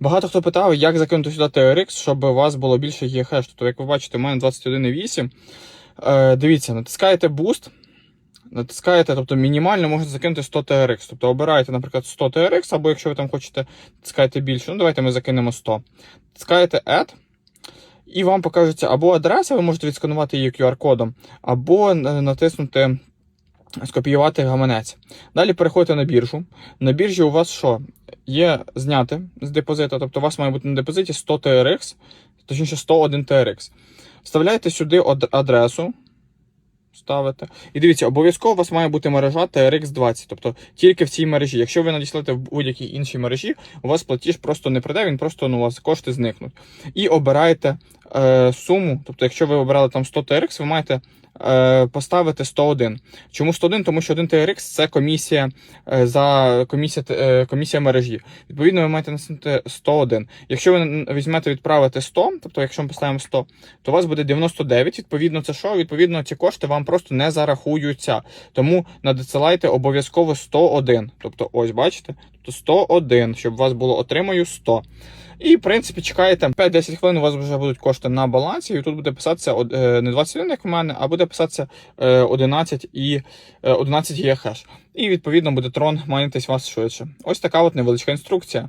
Багато хто питав, як закинути сюди TRX, щоб у вас було більше ЄХЕш. Тобто, як ви бачите, у мене 21,8. Е, дивіться, натискаєте Boost, натискаєте, тобто мінімально можете закинути 100 TRX. Тобто обираєте, наприклад, 100 TRX, або якщо ви там хочете, натискаєте більше. Ну, давайте ми закинемо 100. Натискаєте Add. І вам покажеться або адреса, ви можете відсканувати її QR-кодом, або е, натиснути скопіювати гаманець. Далі переходите на біржу. На біржі у вас що? Є зняти з депозиту, тобто у вас має бути на депозиті 100 TRX, точніше 101 TRX. Вставляєте сюди адресу. Ставите. І дивіться, обов'язково у вас має бути мережа TRX 20, тобто тільки в цій мережі. Якщо ви надіслете в будь-якій іншій мережі, у вас платіж просто не прийде, він просто ну, у вас кошти зникнуть. І обираєте е, суму, тобто, якщо ви обрали там 100 TRX, ви маєте е, поставити 101. Чому 101? Тому що 1 TRX це комісія е, за комісія, е, комісія мережі. Відповідно, ви маєте натиснути 101. Якщо ви візьмете відправити 100, тобто якщо ми поставимо 100, то у вас буде 99. Відповідно, це що? Відповідно, ці кошти вам просто не зарахуються. Тому надсилайте обов'язково 101. Тобто, ось бачите, 101, щоб у вас було отримаю 100. І, в принципі, чекаєте 5-10 хвилин, у вас вже будуть кошти на балансі, і тут буде писатися е, не 21, як у мене, а буде писатися е, 11 і е, 11 є хеш. І відповідно буде трон майнитись вас швидше. Ось така от невеличка інструкція.